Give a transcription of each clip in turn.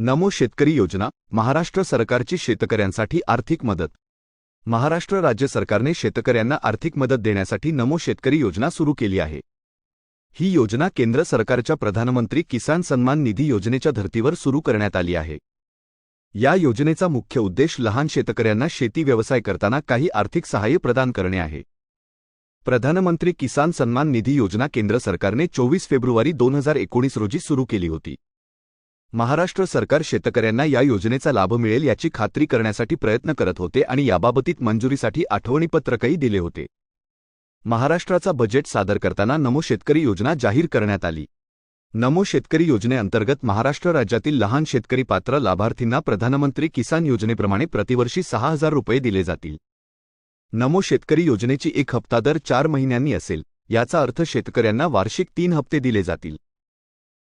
नमो शेतकरी योजना महाराष्ट्र सरकारची शेतकऱ्यांसाठी आर्थिक मदत. महाराष्ट्र राज्य सरकारने शेतकऱ्यांना आर्थिक मदत देण्यासाठी नमो शेतकरी योजना सुरू केली आहे. ही योजना केंद्र सरकारच्या प्रधानमंत्री किसान सन्मान निधी योजनेच्या धर्तीवर सुरू करण्यात आली आहे. या योजनेचा मुख्य उद्देश लहान शेतकऱ्यांना शेती व्यवसाय करताना काही आर्थिक सहाय्य प्रदान करणे आहे. प्रधानमंत्री किसान सन्मान निधी योजना केंद्र सरकारने चोवीस फेब्रुवारी दोन हजार एकोणीस रोजी सुरू केली होती. महाराष्ट्र सरकार शेतकऱ्यांना या योजनेचा लाभ मिळेल याची खात्री करण्यासाठी प्रयत्न करत होते आणि याबाबतीत मंजुरीसाठी आठवणीपत्रकही दिले होते. महाराष्ट्राचा बजेट सादर करताना नमो शेतकरी योजना जाहीर करण्यात आली. नमो शेतकरी योजनेअंतर्गत महाराष्ट्र राज्यातील लहान शेतकरी पात्र लाभार्थींना प्रधानमंत्री किसान योजनेप्रमाणे प्रतिवर्षी सहा हजार रुपये दिले जातील. नमो शेतकरी योजनेची एक हप्ता दर चार महिन्यांनी असेल याचा अर्थ शेतकऱ्यांना वार्षिक तीन हप्ते दिले जातील.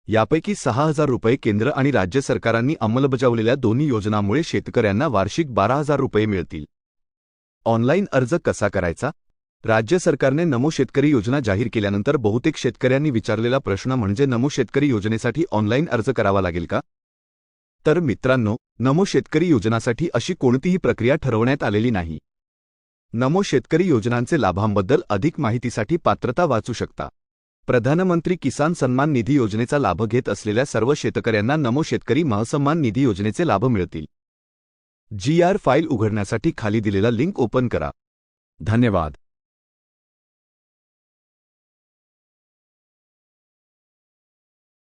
यापैकी सहा हजार रुपये केंद्र आणि राज्य सरकारांनी अंमलबजावलेल्या दोन्ही योजनांमुळे शेतकऱ्यांना वार्षिक बारा हजार रुपये मिळतील. ऑनलाईन अर्ज कसा करायचा? राज्य सरकारने नमो शेतकरी योजना जाहीर केल्यानंतर बहुतेक शेतकऱ्यांनी विचारलेला प्रश्न म्हणजे नमो शेतकरी योजनेसाठी ऑनलाईन अर्ज करावा लागेल का? तर मित्रांनो नमो शेतकरी योजनासाठी अशी कोणतीही प्रक्रिया ठरवण्यात आलेली नाही. नमो शेतकरी योजनांचे लाभांबद्दल अधिक माहितीसाठी पात्रता वाचू शकता. प्रधानमंत्री किसान सन्मान निधी योजनेचा लाभ घेत असलेल्या सर्व शेतकऱ्यांना नमो शेतकरी महासन्मान निधी योजनेचे लाभ मिळतील. जी आर फाईल उघडण्यासाठी खाली दिलेला लिंक ओपन करा. धन्यवाद.